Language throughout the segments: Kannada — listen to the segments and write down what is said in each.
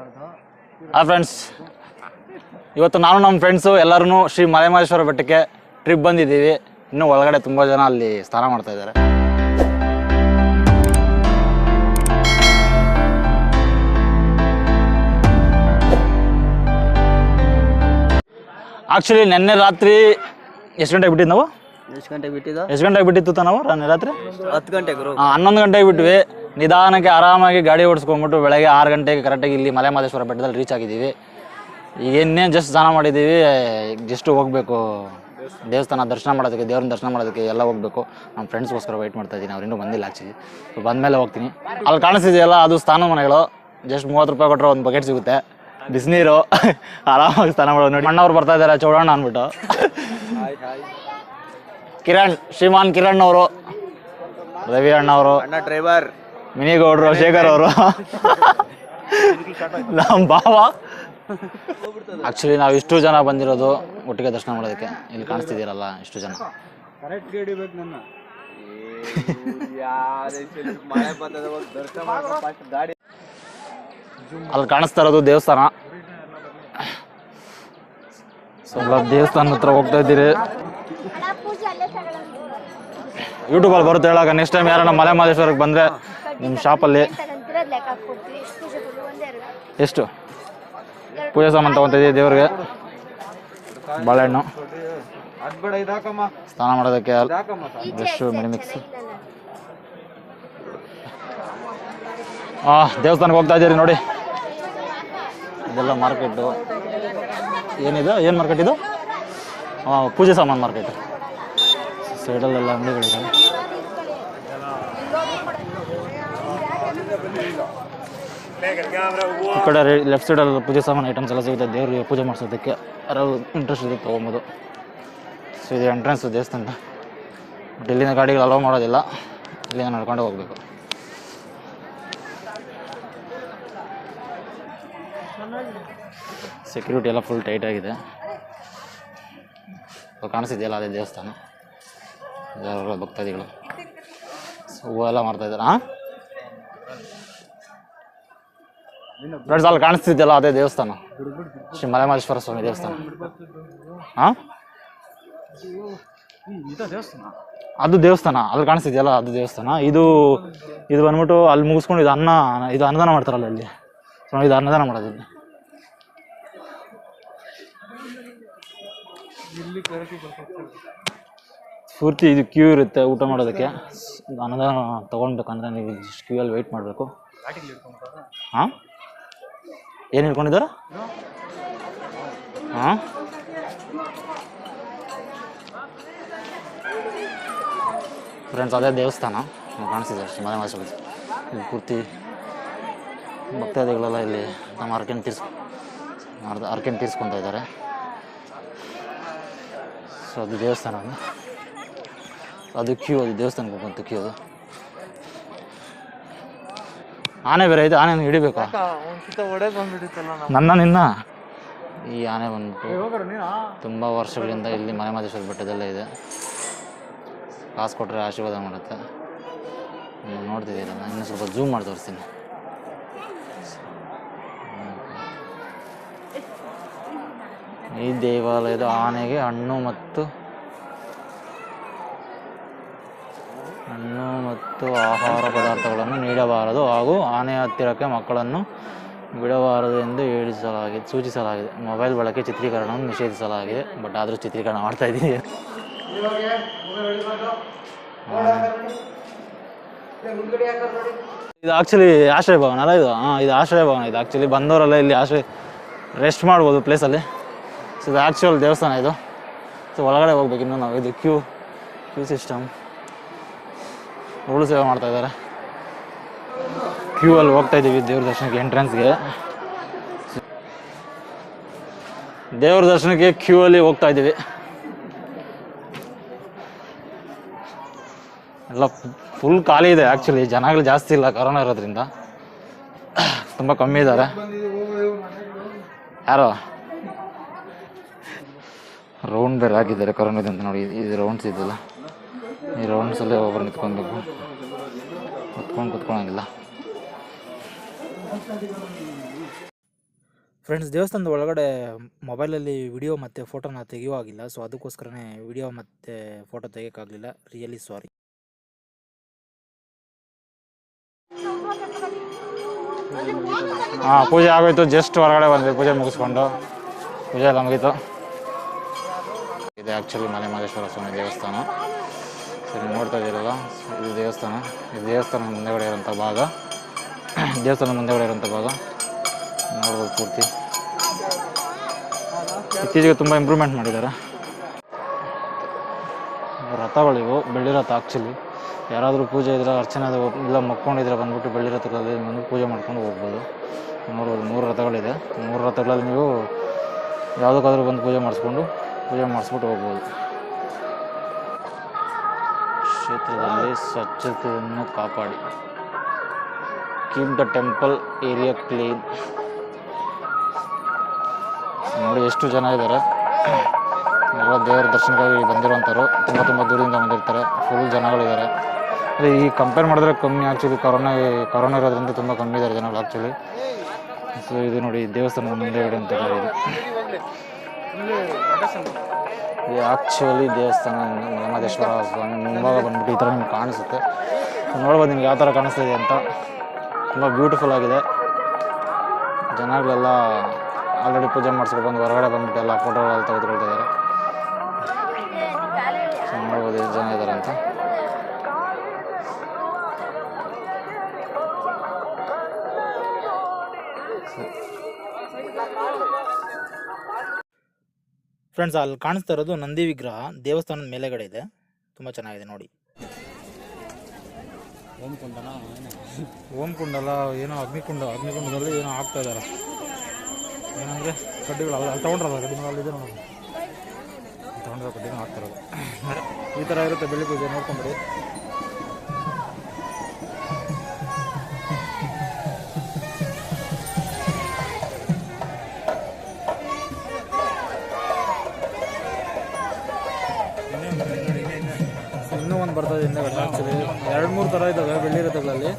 ಹಾಂ ಫ್ರೆಂಡ್ಸ್ ಇವತ್ತು ನಾನು ನಮ್ಮ ಫ್ರೆಂಡ್ಸು ಎಲ್ಲರೂ ಶ್ರೀ ಮಲೆಮಹೇಶ್ವರ ಬೆಟ್ಟಕ್ಕೆ ಟ್ರಿಪ್ ಬಂದಿದ್ದೀವಿ. ಇನ್ನೂ ಒಳಗಡೆ ತುಂಬ ಜನ ಅಲ್ಲಿ ಸ್ನಾನ ಮಾಡ್ತಾ ಇದ್ದಾರೆ. ಆ್ಯಕ್ಚುಲಿ ನಿನ್ನೆ ರಾತ್ರಿ ಎಷ್ಟು ಗಂಟೆಗೆ ಬಿಟ್ಟಿದ್ದು ನಾವು? ಎಷ್ಟು ಗಂಟೆಗೆ ಬಿಟ್ಟಿದ್ದು? ಎಷ್ಟು ಗಂಟೆಗೆ ಬಿಟ್ಟಿತ್ತು ನಾವು ರಾತ್ರಿ? ಹತ್ತು ಗಂಟೆಗೆ ಆ, ಹನ್ನೊಂದು ಗಂಟೆಗೆ ಬಿಟ್ವಿ. ನಿಧಾನಕ್ಕೆ ಆರಾಮಾಗಿ ಗಾಡಿ ಓಡಿಸ್ಕೊಂಡ್ಬಿಟ್ಟು ಬೆಳಗ್ಗೆ ಆರು ಗಂಟೆಗೆ ಕರೆಕ್ಟಾಗಿ ಇಲ್ಲಿ ಮಲೆ ಮಹದೇಶ್ವರ ಬೆಟ್ಟದಲ್ಲಿ ರೀಚ್ ಆಗಿದ್ದೀವಿ. ಈಗ ಇನ್ನೇನು ಜಸ್ಟ್ ಸ್ನಾನ ಮಾಡಿದ್ದೀವಿ ಜಸ್ಟ್ ಹೋಗಬೇಕು. ದೇವಸ್ಥಾನ ದರ್ಶನ ಮಾಡೋದಕ್ಕೆ, ದೇವ್ರನ್ನ ದರ್ಶನ ಮಾಡೋದಕ್ಕೆ ಎಲ್ಲ ಹೋಗಬೇಕು. ನಮ್ಮ ಫ್ರೆಂಡ್ಸ್ಗೋಸ್ಕರ ವೆಯ್ಟ್ ಮಾಡ್ತಾ ಇದ್ದೀನಿ, ಅವ್ರು ಇನ್ನೂ ಬಂದಿಲ್ಲ ಆ್ಯಕ್ಚುಲಿ ಸೊ ಬಂದಮೇಲೆ ಹೋಗ್ತೀನಿ. ಅಲ್ಲಿ ಕಾಣಿಸ್ತಿದೆಯಲ್ಲ, ಅದು ಸ್ಥಾನ ಮನೆಗಳು. ಜಸ್ಟ್ ಮೂವತ್ತು ರೂಪಾಯಿ ಕೊಟ್ಟರೆ ಒಂದು ಬಕೆಟ್ ಸಿಗುತ್ತೆ. ಬಿಸಿನೀರು. ಆರಾಮಾಗಿ ಸ್ನಾನ ಮಾಡೋದು ನೋಡಿ. ಅಣ್ಣವ್ರು ಬರ್ತಾ ಇದ್ದಾರೆ ಚೌಡಣ್ಣ ಅಂದ್ಬಿಟ್ಟು. ಕಿರಣ್, ಶ್ರೀಮಾನ್ ಕಿರಣ್ ಅವರು. ರವಿ ಅಣ್ಣ ಅವರು ಅಣ್ಣ ಡ್ರೈವರ್ ಮಿನಿ ಗೌಡ್ರು ಶೇಖರ್ ಅವರು. ನಮ್ಮ ಬಾವ ಆಕ್ಚುಲಿ ನಾವು ಇಷ್ಟು ಜನ ಬಂದಿರೋದು ಒಟ್ಟಿಗೆ ದರ್ಶನ ಮಾಡೋದಕ್ಕೆ. ಇಲ್ಲಿ ಕಾಣಿಸ್ತಿದ್ದೀರಲ್ಲ ಇಷ್ಟು ಜನ. ಅಲ್ಲಿ ಕಾಣಿಸ್ತಾ ಇರೋದು ದೇವಸ್ಥಾನ. ಸೊ ಎಲ್ಲ ದೇವಸ್ಥಾನದ ಹತ್ರ ಹೋಗ್ತಾ ಇದ್ದೀರಿ. ಯೂಟ್ಯೂಬಲ್ಲಿ ಬರುತ್ತೆ ಹೇಳಾಗ ನೆಕ್ಸ್ಟ್ ಟೈಮ್ ಯಾರನ್ನ ಮಲೆ ಮಹದೇಶ್ವರಕ್ಕೆ ಬಂದರೆ ನಿಮ್ಮ ಶಾಪಲ್ಲಿ ಎಷ್ಟು? ಪೂಜೆ ಸಾಮಾನು ತೊಗೊತಿದ್ದೀವಿ ದೇವ್ರಿಗೆ? ಬಾಳೆಹಣ್ಣು ಸ್ನಾನ ಮಾಡೋದಕ್ಕೆ ಮಿಡಿ ಮಿಕ್ಸ್ ಹಾಂ ದೇವಸ್ಥಾನಕ್ಕೆ ಹೋಗ್ತಾ ಇದ್ದೀರಿ ನೋಡಿ. ಇದೆಲ್ಲ ಮಾರ್ಕೆಟು. ಏನಿದೆ? ಏನು ಮಾರ್ಕೆಟ್ ಇದು? ಹಾಂ ಪೂಜೆ ಸಾಮಾನು ಮಾರ್ಕೆಟ್. ಸೈಡಲ್ಲೆಲ್ಲ ಅಂಗಡಿಗಳಿದೆ ಈ ಕಡೆ ಲೆಫ್ಟ್ ಅಲ್ಲಿ ಪೂಜೆ ಸಾಮಾನು ಐಟಮ್ಸ್ ಎಲ್ಲ ಸಿಗುತ್ತೆ. ದೇವರಿಗೆ ಪೂಜೆ ಮಾಡಿಸೋದಕ್ಕೆ ಯಾರು ಇಂಟ್ರೆಸ್ಟ್ ಇದೆ ತೊಗೊಬೋದು. ಸೊ ಇದು ಎಂಟ್ರೆನ್ಸ್ ದೇವಸ್ಥಾನ. ಬಟ್ ಇಲ್ಲಿನ ಗಾಡಿಗಳು ಅಲೋ ಮಾಡೋದಿಲ್ಲ. ಇಲ್ಲಿಂದ ನಡ್ಕೊಂಡು ಹೋಗಬೇಕು. ಸೆಕ್ಯೂರಿಟಿ ಎಲ್ಲ ಫುಲ್ ಟೈಟ್ ಆಗಿದೆ. ಕಾಣಿಸಿದೆಯಲ್ಲ ಅದೇ ದೇವಸ್ಥಾನ? ಭಕ್ತಾದಿಗಳು? ಸೊ ಹೂವೆಲ್ಲ ಮಾಡ್ತಾ ಇದ್ದಾರೆ? ಹಾಂ ಫ್ರೆಂಡ್ಸ್ ಅಲ್ಲಿ ಕಾಣಿಸ್ತಿದ್ದಲ್ಲ ಅದೇ ದೇವಸ್ಥಾನ? ಶ್ರೀ ಮಲೆಮಹೇಶ್ವರ ಸ್ವಾಮಿ ದೇವಸ್ಥಾನ. ಹಾಂ? ಅದು ದೇವಸ್ಥಾನ. ಅಲ್ಲಿ ಕಾಣಿಸ್ತಿದೆಯಲ್ಲ ಅದು ದೇವಸ್ಥಾನ. ಇದು ಇದು ಬಂದ್ಬಿಟ್ಟು ಅಲ್ಲಿ ಮುಗಿಸ್ಕೊಂಡು ಇದು ಅನ್ನ ಇದು ಅನ್ನದಾನ ಮಾಡ್ತಾರಲ್ಲ ಅಲ್ಲಿ. ಸೊ ಇದು ಅನ್ನದಾನ ಮಾಡೋದು ಇಲ್ಲಿ. ಪೂರ್ತಿ ಇದು ಕ್ಯೂ ಇರುತ್ತೆ ಊಟ ಮಾಡೋದಕ್ಕೆ. ಅನ್ನದಾನ ತೊಗೊಳ್ಬೇಕಂದ್ರೆ ನೀವು ಕ್ಯೂ ಅಲ್ಲಿ ವೆಯ್ಟ್ ಮಾಡಬೇಕು. ಹಾಂ? ಏನು ಹಿಡ್ಕೊಂಡಿದ್ದಾರೆ ಹಾಂ? ಫ್ರೆಂಡ್ಸ್ ಅದೇ ದೇವಸ್ಥಾನ. ಕಾಣಿಸ್ತಿದೆ. ಮನೆ ಮಾಸ ಇಲ್ಲಿ ಪೂರ್ತಿ ಭಕ್ತಾದಿಗಳೆಲ್ಲ ಇಲ್ಲಿ ತಮ್ಮ ಅರ್ಕೆನ್ ತೀರ್ಸ್ ಅರ್ಧ ಅರ್ಕೆನ್ ತೀರ್ಸ್ಕೊತಾ ಇದ್ದಾರೆ. ಸೊ ಅದು ದೇವಸ್ಥಾನ ಅದು ಕ್ಯೂ, ಅದು ದೇವಸ್ಥಾನಕ್ಕೆ ಹೋಗುವಂಥ ಕ್ಯೂ ಅದು. ಆನೆ ಬೇರೆ ಇದೆ ಆನೆ ಹಿಡಿಬೇಕು? ನನ್ನ ನಿನ್ನ? ಈ ಆನೆ ಬಂದ್ಬಿಟ್ಟು ತುಂಬ ವರ್ಷಗಳಿಂದ ಇಲ್ಲಿ ಮನೆ ಮಹದೇಶ್ವರ ಬೆಟ್ಟದಲ್ಲೇ ಇದೆ. ಕಾಸು ಕೊಟ್ಟರೆ ಆಶೀರ್ವಾದ ಮಾಡುತ್ತೆ. ನೀವು ನಾನು ಇನ್ನೂ ಸ್ವಲ್ಪ ಜೂಮ್ ಮಾಡಿ ತೋರಿಸ್ತೀನಿ. ಈ ದೇವಾಲಯದ ಆನೆಗೆ ಹಣ್ಣು ಮತ್ತು ಹಣ್ಣು ಮತ್ತು ಆಹಾರ ಪದಾರ್ಥಗಳನ್ನು ನೀಡಬಾರದು ಹಾಗೂ ಆನೆಯ ಹತ್ತಿರಕ್ಕೆ ಮಕ್ಕಳನ್ನು ಬಿಡಬಾರದು ಎಂದು ಹೇಳಿಸಲಾಗಿದೆ ಸೂಚಿಸಲಾಗಿದೆ. ಮೊಬೈಲ್ ಬಳಕೆ ಚಿತ್ರೀಕರಣವನ್ನು ನಿಷೇಧಿಸಲಾಗಿದೆ, ಬಟ್ ಆದರೂ ಚಿತ್ರೀಕರಣ ಮಾಡ್ತಾ ಇದ್ದೀನಿ ಇದು ಆ್ಯಕ್ಚುಲಿ ಆಶ್ರಯ ಭವನ ಅಲ್ಲ ಇದು? ಹಾಂ, ಇದು ಆಶ್ರಯ ಭವನ ಇದು. ಆ್ಯಕ್ಚುಲಿ ಬಂದವರೆಲ್ಲ ಇಲ್ಲಿ ಆಶ್ರಯ ರೆಸ್ಟ್ ಮಾಡ್ಬೋದು ಪ್ಲೇಸಲ್ಲಿ ಸೊ ಇದು ಆ್ಯಕ್ಚುಯಲ್ ದೇವಸ್ಥಾನ ಇದು. ಸೊ ಒಳಗಡೆ ಹೋಗ್ಬೇಕು ಇನ್ನು ನಾವು. ಇದು ಕ್ಯೂ ಕ್ಯೂ ಸಿಸ್ಟಮ್ ಉರುಳು ಸೇವೆ ಮಾಡ್ತಾ ಇದ್ದಾರೆ. ಕ್ಯೂ ಅಲ್ಲಿ ಹೋಗ್ತಾ ಇದ್ದೀವಿ ದೇವ್ರ ದರ್ಶನಕ್ಕೆ ಎಂಟ್ರೆನ್ಸ್ಗೆ ದೇವ್ರ ದರ್ಶನಕ್ಕೆ ಕ್ಯೂ ಅಲ್ಲಿ ಹೋಗ್ತಾ ಇದ್ದೀವಿ. ಎಲ್ಲ ಫುಲ್ ಖಾಲಿ ಇದೆ ಆ್ಯಕ್ಚುಲಿ ಜನಗಳು ಜಾಸ್ತಿ ಇಲ್ಲ ಕರೋನಾ ಇರೋದ್ರಿಂದ. ತುಂಬ ಕಮ್ಮಿ ಇದ್ದಾರೆ. ಯಾರು? ರೌಂಡ್ ಬೇರೆ ಹಾಕಿದ್ದಾರೆ ಕರೋನಾದಿಂದ ನೋಡಿ ಇದು ರೌಂಡ್ಸ್ ಇದೆಯಲ್ಲ ಈ ರೌಂಡ್ಸಲ್ಲೇ ಒಬ್ಬರು ನಿಂತ್ಕೊಬೇಕು ಕುತ್ಕೊಂಡು ಕುತ್ಕೊಳಂಗಿಲ್ಲ. ಫ್ರೆಂಡ್ಸ್ ದೇವಸ್ಥಾನದ ಒಳಗಡೆ ಮೊಬೈಲಲ್ಲಿ ವಿಡಿಯೋ ಮತ್ತು ಫೋಟೋನ ತೆಗೆಯುವಾಗಿಲ್ಲ. ಸೊ ಅದಕ್ಕೋಸ್ಕರನೇ ವಿಡಿಯೋ ಮತ್ತು ಫೋಟೋ ತೆಗಿಯೋಕ್ಕಾಗಲಿಲ್ಲ. ರಿಯಲಿ ಸಾರಿ ಹಾಂ ಪೂಜೆ ಆಗೋಯ್ತು. ಜಸ್ಟ್ ಹೊರಗಡೆ ಬಂದ್ವಿ. ಪೂಜೆ ಮುಗಿಸ್ಕೊಂಡು. ಪೂಜೆ ಎಲ್ಲ ಮುಗೀತು. ಇದು ಆ್ಯಕ್ಚುಲಿ ಮಲೆ ಮಹದೇಶ್ವರ ಸ್ವಾಮಿ ದೇವಸ್ಥಾನ. ಸರಿ, ನೋಡ್ತಾ ಇದ್ದೀರಲ್ಲ ಇದು ದೇವಸ್ಥಾನ. ಇದು ದೇವಸ್ಥಾನ ಮುಂದೆಗಡೆ ಇರೋಂಥ ಭಾಗ. ದೇವಸ್ಥಾನ ಮುಂದೆಗಡೆ ಇರೋಂಥ ಭಾಗ. ನೋಡ್ಬೋದು ಪೂರ್ತಿ. ಇತ್ತೀಚೆಗೆ ತುಂಬ ಇಂಪ್ರೂವ್ಮೆಂಟ್ ಮಾಡಿದ್ದಾರೆ. ರಥಗಳಿವು, ಬೆಳ್ಳಿ ರಥ ಆ್ಯಕ್ಚುಲಿ ಯಾರಾದರೂ ಪೂಜೆ ಇದ್ರೆ, ಅರ್ಚನೆ ಇಲ್ಲ, ಮಕ್ಕೊಂಡಿದ್ರೆ ಬಂದ್ಬಿಟ್ಟು ಬೆಳ್ಳಿ ರಥಗಳಲ್ಲಿ ಬಂದು ಪೂಜೆ ಮಾಡ್ಕೊಂಡು ಹೋಗ್ಬೋದು. ನೋಡ್ಬೋದು, ಮೂರು ರಥಗಳಿದೆ. ಮೂರು ರಥಗಳಲ್ಲಿ ನೀವು ಯಾವುದಕ್ಕಾದರೂ ಬಂದು ಪೂಜೆ ಮಾಡಿಸ್ಕೊಂಡು, ಪೂಜೆ ಮಾಡಿಸ್ಬಿಟ್ಟು ಹೋಗ್ಬೋದು. ಕ್ಷೇತ್ರದಲ್ಲಿ ಸ್ವಚ್ಛತೆಯನ್ನು ಕಾಪಾಡಿ. Keep the temple area clean ನೋಡಿ ಎಷ್ಟು ಜನ ಇದ್ದಾರೆ. ಎಲ್ಲ ದೇವರ ದರ್ಶನಕ್ಕಾಗಿ ಬಂದಿರುವಂಥವ್ರು. ತುಂಬ ತುಂಬ ದೂರದಿಂದ ಬಂದಿರ್ತಾರೆ. ಫುಲ್ ಜನಗಳಿದ್ದಾರೆ. ಅದೇ ಈ ಕಂಪೇರ್ ಮಾಡಿದ್ರೆ ಕಮ್ಮಿ ಆ್ಯಕ್ಚುಲಿ ಕೊರೋನಾ ಕೊರೋನಾ ಇರೋದ್ರಿಂದ ತುಂಬ ಕಮ್ಮಿ ಇದ್ದಾರೆ ಜನಗಳು ಆ್ಯಕ್ಚುಲಿ ಸೊ ಇದು ನೋಡಿ ದೇವಸ್ಥಾನದ ಮುಂದೆಗಡೆ ಅಂತ ಇದು ಆ್ಯಕ್ಚುಲಿ ದೇವಸ್ಥಾನ ಮಲೆಮಹದೇಶ್ವರ ಸ್ವಾಮಿ ಮುಂಭಾಗ ಬಂದ್ಬಿಟ್ಟು ಈ ಥರ ನಿಮ್ಗೆ ಕಾಣಿಸುತ್ತೆ. ನೋಡ್ಬೋದು ನಿಮ್ಗೆ ಯಾವ ಥರ ಕಾಣಿಸ್ತಿದೆ ಅಂತ. ತುಂಬ ಬ್ಯೂಟಿಫುಲ್ ಆಗಿದೆ. ಜನಗಳೆಲ್ಲ ಆಲ್ರೆಡಿ ಪೂಜೆ ಮಾಡಿಸ್ಕೊಂಡು ಬಂದು ಹೊರಗಡೆ ಬಂದ್ಬಿಟ್ಟು ಎಲ್ಲ ಫೋಟೋಗಳೆಲ್ಲ ತೆಗೆದುಕೊಳ್ತಾ ಇದ್ದಾರೆ. ನೋಡ್ಬೋದು ಎಷ್ಟು ಜನ ಇದ್ದಾರೆ ಅಂತ. ಫ್ರೆಂಡ್ಸ್ ಅಲ್ಲಿ ಕಾಣಿಸ್ತಾ ಇರೋದು ನಂದಿ ವಿಗ್ರಹ ದೇವಸ್ಥಾನದ ಮೇಲೆಗಡೆ ಇದೆ. ತುಂಬ ಚೆನ್ನಾಗಿದೆ ನೋಡಿ. ಓಂ ಕುಂಡಲ ಏನೋ ಅಗ್ನಿಕುಂಡ ಅಗ್ನಿಕುಂಡದಲ್ಲಿ ಏನೋ ಆಗ್ತಾ ಇದ್ದಾರೆ ಏನಂದರೆ ಕಡ್ಡಿಗಳು ಅಲ್ಲಿ ತಗೊಂಡ್ರಲ್ಲ ತೊಗೊಂಡ್ರಲ್ಲ ಕಡ್ಡಿಗಳು ಅಲ್ಲಿ ಇದೆ ನೋಡಿ. ತೊಗೊಂಡ್ರೆ ಕಡ್ಡಿನೂ ಹಾಕ್ತಾರಲ್ಲ ಈ ಥರ ಇರುತ್ತೆ ಬೆಳ್ಳಿ ಪೂಜೆ ನೋಡ್ಕೊಂಬಿಡಿ. ಎರಡು ಮೂರು ಥರ ಇದ್ದಾವೆ ಬೆಳ್ಳಿ ರಥಗಳಲ್ಲಿ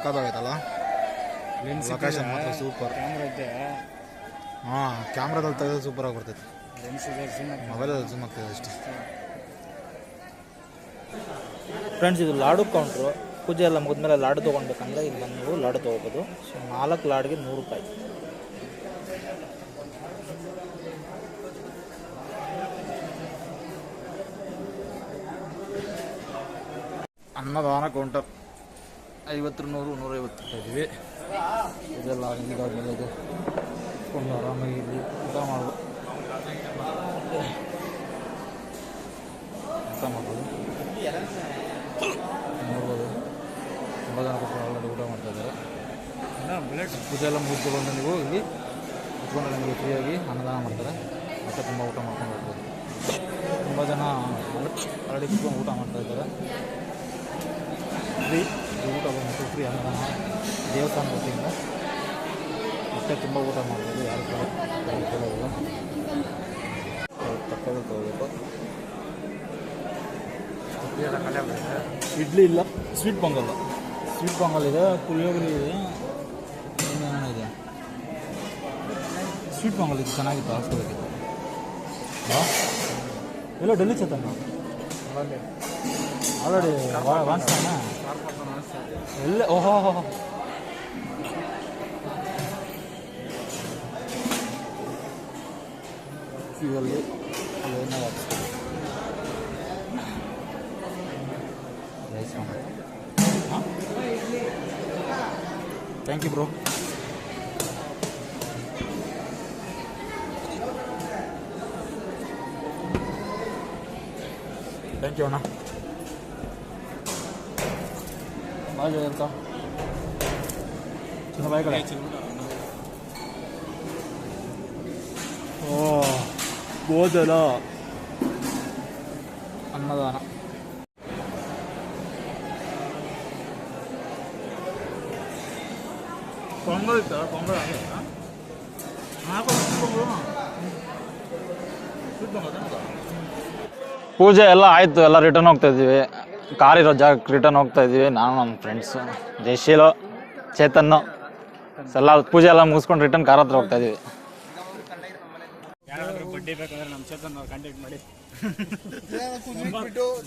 ಸಾಕಾಗೈತಲ್ಲ ಲೊಕೇಶನ್ ಮಾತ್ರ ಸೂಪರ್ ಹಾಂ ಕ್ಯಾಮ್ರಾದಲ್ಲಿ ತೆಗೆದು ಸೂಪರಾಗಿ ಬರ್ತೈತೆ ಮೊಬೈಲಲ್ಲಿ ಝೂಮ್ ಆಗ್ತದೆ ಅಷ್ಟೇ ಫ್ರೆಂಡ್ಸ್ ಇದು ಲಾಡು ಕೌಂಟ್ರು ಪೂಜೆ ಎಲ್ಲ ಮುಗಿದ್ಮೇಲೆ ಲಾಡು ತೊಗೊಳ್ಬೇಕಂದ್ರೆ ಇಲ್ಲಿ ಬಂದು ನೀವು ಲಾಡು ತೊಗೋಬೋದು ಸೊ ನಾಲ್ಕು ಲಾಡ್ಗೆ ನೂರು ರೂಪಾಯಿ ಅನ್ನದಾನ ಕೌಂಟರ್ ಐವತ್ತು ನೂರು, ನೂರೈವತ್ತು ಇದ್ದೀವಿ. ಇದೆಲ್ಲ ಇದಾದ್ಮೇಲೆ ಇದು ಕೊಂಡು ಆರಾಮಾಗಿ ಇಲ್ಲಿ ಊಟ ಮಾಡ್ಬೋದು. ಊಟ ಮಾಡ್ಬೋದು. ನೋಡ್ಬೋದು. ತುಂಬ ಜನ ಕೂತ್ಕೊಂಡು ಊಟ ಮಾಡ್ತಾ ಇದ್ದಾರೆ. ಪೂಜೆ ಎಲ್ಲ ಮುಗಿಸ್ಕೊಂಡು ನೀವು ಇಲ್ಲಿ ಕುತ್ಕೊಂಡು ನಿಮಗೆ ಫ್ರೀಯಾಗಿ ಅನ್ನದಾನ ಮಾಡ್ತಾರೆ. ಮತ್ತೆ ತುಂಬ ಊಟ ಮಾಡ್ಕೊಂಡು ಹೋಗ್ಬೋದು. ತುಂಬ ಜನ ಆಲ್ರೆಡಿ ಕುತ್ಕೊಂಡು ಊಟ ಮಾಡ್ತಾ ಇದ್ದಾರೆ. ಊಟ ಬಂದ್ಬಿಟ್ಟು ಫ್ರೀ ಅನ್ನದಾನ ದೇವಸ್ಥಾನ ವತಿಯಿಂದ ಮತ್ತೆ ತುಂಬ ಊಟ ಮಾಡ್ಬೋದು ಯಾರು ಕೇಳೋದಿಲ್ಲ. ತಪ್ಪದೆ ತಗೋಬೇಕು ಇಡ್ಲಿ ಇಲ್ಲ ಸ್ವೀಟ್ ಪೊಂಗಲ್ ಸ್ವೀಟ್ ಪೊಂಗಲ್ ಇದೆ ಪುಳಿಯೋಗರೆ ಇದೆ ಇನ್ನೇನೋ ಇದೆ? ಸ್ವೀಟ್ ಪೊಂಗಲ್ ಇದು ಚೆನ್ನಾಗಿತ್ತು ಹಾಸ್ಕೋಬೇಕಿತ್ತು ಹಾಂ? ಎಲ್ಲ ಡೆಲ್ಲಿ ಚತನ? ಆಲ್ರೆಡಿ ವಾನ್ಸ್ತಾನ ಎಲ್ಲ ಓಹೋ ಫ್ಯೂವಲ್ಗೆ ಏನಾಗ rise thank you bro thank you ಅಣ್ಣ ಬಾಯ್ ಅಂತ ಚಿನ್ನ ಬಾಯ್ ಕಡೆ. ಬೋದಲ ಅನ್ನದಾನ. ಪೊಂಗಲ್ ಇತ್ತ ಪೊಂಗಲ್ ಪೂಜೆ ಎಲ್ಲ ಆಯ್ತು ಎಲ್ಲ ರಿಟರ್ನ್ ಹೋಗ್ತಾ ಇದ್ದೀವಿ. ಕಾರ್ ಇರೋ ಜಾಗಕ್ಕೆ ರಿಟರ್ನ್ ಹೋಗ್ತಾ ಇದ್ದೀವಿ. ನಾನು ನಮ್ಮ ಫ್ರೆಂಡ್ಸು ಜಯಶೀಲು ಚೇತನ್ನು ಎಲ್ಲ ಪೂಜೆ ಎಲ್ಲ ಮುಗಿಸ್ಕೊಂಡು ರಿಟರ್ನ್ ಕಾರ್ ಹತ್ರ ಹೋಗ್ತಾ ಇದ್ದೀವಿ.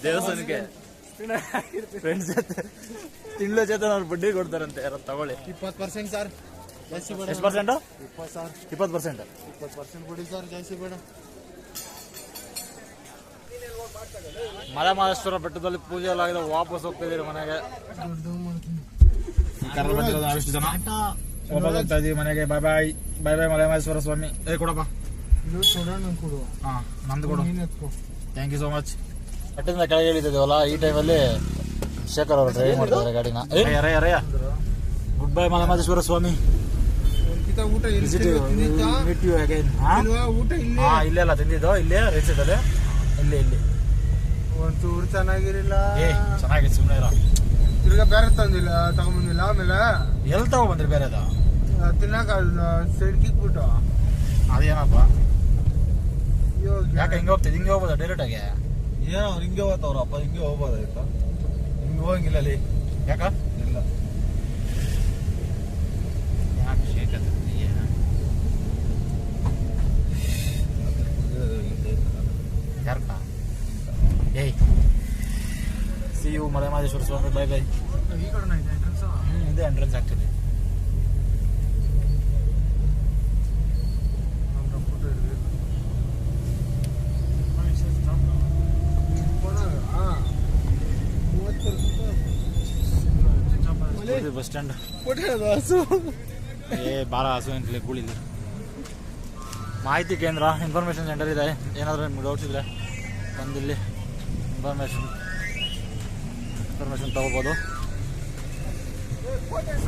ದೇವಸ್ಥಾನಕ್ಕೆ. ಫ್ರೆಂಡ್ಸ್ ಜೊತೆ. ತಿಂಗಳ ಚೇತನ್ ಅವ್ರು ಬಡ್ಡಿ ಕೊಡ್ತಾರಂತೆ ಯಾರು ತಗೊಳ್ಳಿ. ಇಪ್ಪತ್ತು ಪರ್ಸೆಂಟ್ ಸರ್ ಎಷ್ಟು ಪರ್ಸೆಂಟು ಇಪ್ಪತ್ತು ಸರ್ ಇಪ್ಪತ್ತು ಪರ್ಸೆಂಟ್ ಇಪ್ಪತ್ತು ಪರ್ಸೆಂಟ್ ಕೊಡಿ ಸರ್ ಜಾಸ್ತಿ ಬೇಡ. ಮಲೆ ಮಹೇಶ್ವರ ಬೆಟ್ಟದಲ್ಲಿ ಪೂಜೆ ಎಲ್ಲ ಆಗಿದೆ ವಾಪಸ್ ಹೋಗ್ತಾ ಇದೀರಿ ಮನೆಗೆ. ಜನ ವಾಪಸ್ ಹೋಗ್ತಾ ಇದೀವಿ ಮನೆಗೆ ಬಾಯ್ ಬಾಯ್ ಬಾಯ್ ಬಾಯ್ ಮಲೆ ಮಹೇಶ್ವರ ಸ್ವಾಮಿ. ಏ ಕೊಡಪ್ಪ. ಹಾ ನಂದು ಕೊಡು. ಥ್ಯಾಂಕ್ ಯು ಸೋ ಮಚ್ ಬೆಟ್ಟದಿಂದ ಕೆಳಗೆ ಇಳಿತಿದ್ದೀವಲ್ಲ ಈ ಟೈಮಲ್ಲಿ ಶೇಖರ್ ಅವರು ಡ್ರೈವ್ ಮಾಡ್ತಿದ್ದಾರೆ ಗಾಡಿನ. Goodbye Malamaheshwara Swamy. ಊಟ ಇಲ್ಲೇ? ಅಲ್ಲ ತಿಂದಿದ್ದು ಇಲ್ಲೇ ರೇಸಿದಲ್ಲಿ ಇಲ್ಲಿ ಇಲ್ಲಿ. ಒಂಚೂರು ಚೆನ್ನಾಗಿರಿಲ್ಲ ಏ ಚೆನ್ನಾಗಿದೆ ಸುಮ್ಮನೆ ಇರೋ. ತಿರ್ಗಾ ಬೇರೆ ತಂದಿಲ್ಲ ತಗೊಂಬಂದಿಲ್ಲ ಆಮೇಲೆ? ಎಲ್ಲಿ ತಗೊಂಬಂದ್ರಿ ಬೇರೆ ಅದು ತಿನ್ನಕ ಸೈಡ್ ಕಿಕ್ಬಿಟ್ಟು ಅದೇನಪ್ಪ? ಅಯ್ಯೋ ಯಾಕೆ ಹಿಂಗೆ ಹೋಗ್ತದೆ ಹಿಂಗೆ ಹೋಗ್ಬೋದಾ ಡೈರೆಕ್ಟ್ ಆಗಿ? ಏನೋ ಅವ್ರು ಹಿಂಗೆ ಹೋಗ್ತಾವ್ರಪ್ಪ ಹಿಂಗೆ ಹೋಗ್ಬೋದಾಯ್ತಾ? ಹಿಂಗೆ ಹೋಗಂಗಿಲ್ಲ ಅಲ್ಲಿ ಯಾಕ? ಇಲ್ಲ ಯಾಕೆ ಶೇಕ್ ಯಾರಕ್ಕ ಏಯ್ see you Malemahadeshwara Swamy bye bye ಈ ಇದೆ entrance. ಹ್ಞೂ ಇದೆ ಎಂಟ್ರೆನ್ಸ್ ಆಗ್ತದೆ ನಮ್ಮ photo ಇರ್ಬೇಕು. ಫೋನಾಗ? ಆ. ಮೂವತ್ತು ರೂಪಾಯಿ. ಬಸ್ ಸ್ಟ್ಯಾಂಡ್ ಹಸು. ಏ ಬಾರ ಹಸು ಅಂತಲೇ ಗುಳಿಲಿ ಮಾಹಿತಿ ಕೇಂದ್ರ ಇನ್ಫಾರ್ಮೇಷನ್ ಸೆಂಟರ್ ಇದೆ ಏನಾದರೂ ನಿಮ್ಗೆ ಡೌಟ್ಸ್ ಇದ್ರೆ ಬಂದಿಲ್ಲಿ ಇನ್ಫಾರ್ಮೇಷನ್ ಇನ್ಫಾರ್ಮೇಷನ್ ತಗೋಬೋದು.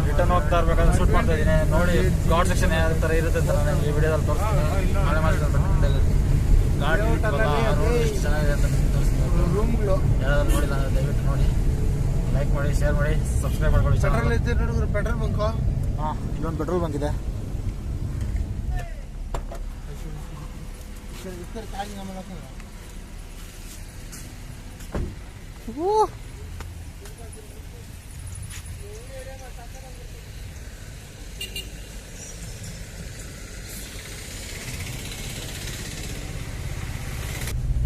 ರಿಟರ್ನ್ ಹೋಗ್ತಾ ಇರ್ಬೇಕಾದ್ರೆ ಶೂಟ್ ಮಾಡ್ತಾ ಇದ್ದೀನಿ. ನೋಡಿ ಗಾಡ್ ಸೆಕ್ಷನ್ ಯಾವ ಥರ ಇರುತ್ತೆ ಅಂತ ನಾನು ಈ ವಿಡಿಯೋದಲ್ಲಿ ತೋರಿಸ್ತೀನಿ. ಗಾಡಿ ಎಷ್ಟು ಚೆನ್ನಾಗಿದೆ ಅಂತ ತೋರಿಸ್ತೀನಿ. ರೂಮ್ಗಳು ಯಾರಾದ್ರೂ ನೋಡಿಲ್ಲ ದಯವಿಟ್ಟು ನೋಡಿ. ಲೈಕ್ ಮಾಡಿ ಶೇರ್ ಮಾಡಿ ಸಬ್ಸ್ಕ್ರೈಬ್ ಮಾಡ್ಕೊಳ್ಳಿ ಪೆಟ್ರೋಲ್ ಐತೆ ನೋಡಿದ್ರೆ ಪೆಟ್ರೋಲ್ ಬಂಕು ಹಾಂ ಇಲ್ಲೊಂದು ಪೆಟ್ರೋಲ್ ಬಂಕ್ ಇದೆ. ಇಸ್ಕರ್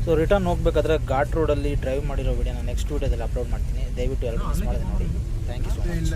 ಸೊ ರಿಟರ್ನ್ ಹೋಗ್ಬೇಕಾದ್ರೆ ಘಾಟ್ ರೋಡಲ್ಲಿ ಡ್ರೈವ್ ಮಾಡಿರೋ ವಿಡಿಯೋನ ನೆಕ್ಸ್ಟ್ ವಿಡಿಯೋದಲ್ಲಿ ಅಪ್ಲೋಡ್ ಮಾಡ್ತೀನಿ. ದಯವಿಟ್ಟು ಎಲ್ಲರೂ ಮಿಸ್ ಮಾಡಿದೆ ನೋಡಿ. Thank you so much